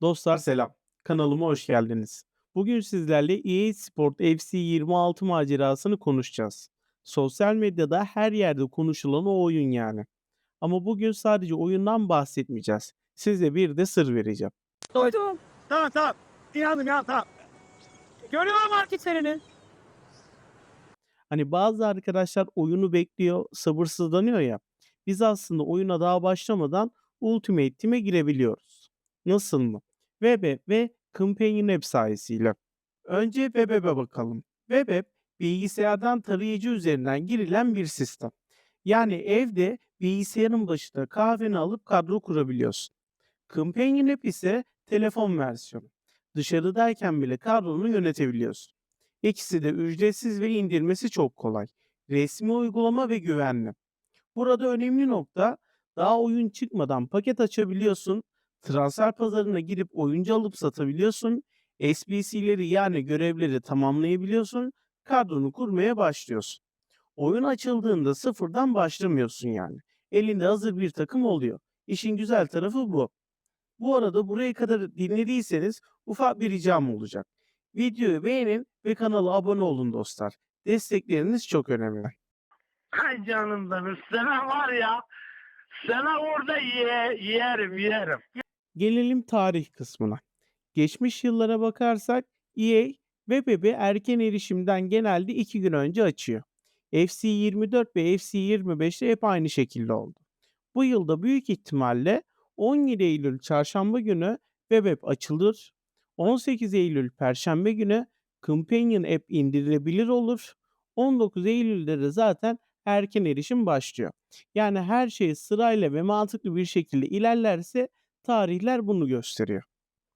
Dostlar selam. Kanalıma hoş geldiniz. Bugün sizlerle EA Sport FC 26 macerasını konuşacağız. Sosyal medyada her yerde konuşulan o oyun yani. Ama bugün sadece oyundan bahsetmeyeceğiz. Size bir de sır vereceğim. Duydum. Tamam tamam. İnandım ya tamam. Görüyorum hareketlerini. Hani bazı arkadaşlar oyunu bekliyor, sabırsızlanıyor ya. Biz aslında oyuna daha başlamadan Ultimate Team'e girebiliyoruz. Nasıl mı? Web App ve Companion App sayesinde. Önce Web App'e bakalım. Web App bilgisayardan tarayıcı üzerinden girilen bir sistem. Yani evde bilgisayarın başında kahveni alıp kadro kurabiliyorsun. Companion App ise telefon versiyonu. Dışarıdayken bile kadronu yönetebiliyorsun. İkisi de ücretsiz ve indirmesi çok kolay. Resmi uygulama ve güvenli. Burada önemli nokta daha oyun çıkmadan paket açabiliyorsun. Transfer pazarına girip oyuncu alıp satabiliyorsun. SBC'leri yani görevleri tamamlayabiliyorsun. Kadronu kurmaya başlıyorsun. Oyun açıldığında sıfırdan başlamıyorsun yani. Elinde hazır bir takım oluyor. İşin güzel tarafı bu. Bu arada buraya kadar dinlediyseniz ufak bir ricam olacak. Videoyu beğenin ve kanala abone olun dostlar. Destekleriniz çok önemli. Ay canım benim. Sana var ya. Sana orada ye, yerim yerim. Gelelim tarih kısmına. Geçmiş yıllara bakarsak EA web app'i erken erişimden genelde 2 gün önce açıyor. FC 24 ve FC 25'te hep aynı şekilde oldu. Bu yılda büyük ihtimalle 17 Eylül çarşamba günü web app açılır. 18 Eylül perşembe günü Companion app indirilebilir olur. 19 Eylül'de de zaten erken erişim başlıyor. Yani her şey sırayla ve mantıklı bir şekilde ilerlerse tarihler bunu gösteriyor.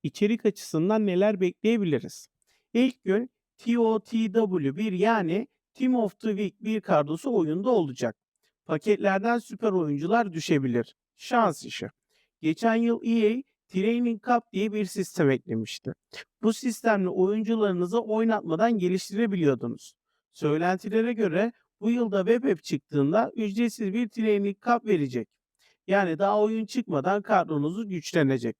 İçerik açısından neler bekleyebiliriz? İlk gün TOTW1 yani Team of the Week bir kadrosu oyunda olacak. Paketlerden süper oyuncular düşebilir. Şans işi. Geçen yıl EA Training Cup diye bir sistem eklemişti. Bu sistemle oyuncularınızı oynatmadan geliştirebiliyordunuz. Söylentilere göre bu yılda web app çıktığında ücretsiz bir Training Cup verecek. Yani daha oyun çıkmadan kadronuzu güçlenecek.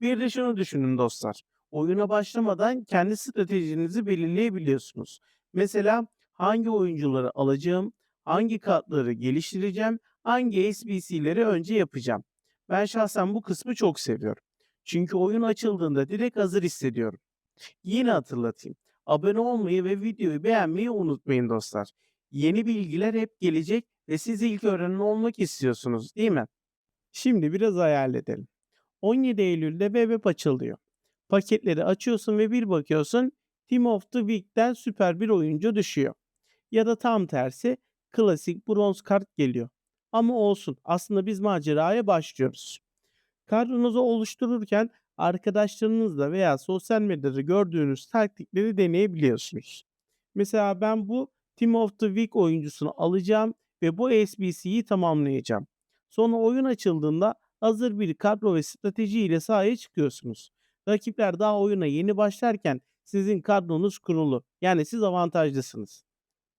Bir de şunu düşünün dostlar. Oyuna başlamadan kendi stratejinizi belirleyebiliyorsunuz. Mesela hangi oyuncuları alacağım, hangi kartları geliştireceğim, hangi SBC'leri önce yapacağım. Ben şahsen bu kısmı çok seviyorum. Çünkü oyun açıldığında direkt hazır hissediyorum. Yine hatırlatayım. Abone olmayı ve videoyu beğenmeyi unutmayın dostlar. Yeni bilgiler hep gelecek ve siz ilk öğrenen olmak istiyorsunuz değil mi? Şimdi biraz hayal edelim. 17 Eylül'de web açılıyor. Paketleri açıyorsun ve bir bakıyorsun Team of the Week'ten süper bir oyuncu düşüyor. Ya da tam tersi klasik bronz kart geliyor. Ama olsun aslında biz maceraya başlıyoruz. Kadronuzu oluştururken arkadaşlarınızla veya sosyal medyada gördüğünüz taktikleri deneyebiliyorsunuz. Mesela ben bu Team of the Week oyuncusunu alacağım ve bu SBC'yi tamamlayacağım. Sonra oyun açıldığında hazır bir kadro ve strateji ile sahaya çıkıyorsunuz. Rakipler daha oyuna yeni başlarken sizin kadronuz kurulu. Yani siz avantajlısınız.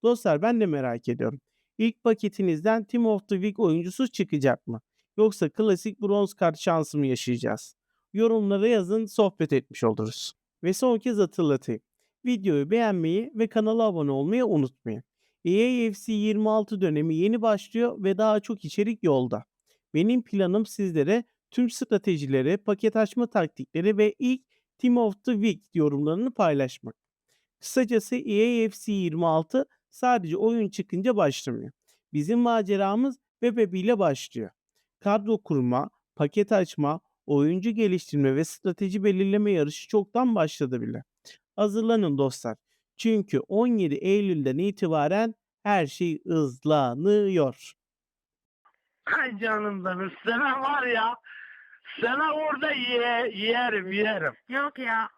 Dostlar ben de merak ediyorum. İlk paketinizden Team of the Week oyuncusu çıkacak mı? Yoksa klasik bronz kart şansı mı yaşayacağız? Yorumlara yazın sohbet etmiş oluruz. Ve son kez hatırlatayım. Videoyu beğenmeyi ve kanala abone olmayı unutmayın. EAFC 26 dönemi yeni başlıyor ve daha çok içerik yolda. Benim planım sizlere tüm stratejileri, paket açma taktikleri ve ilk Team of the Week yorumlarını paylaşmak. Kısacası EAFC 26 sadece oyun çıkınca başlamıyor. Bizim maceramız web ile başlıyor. Kadro kurma, paket açma, oyuncu geliştirme ve strateji belirleme yarışı çoktan başladı bile. Hazırlanın dostlar. Çünkü 17 Eylül'den itibaren her şey hızlanıyor. Ay canım benim. Sana var ya. Sana orada ye, yerim yerim. Yok ya.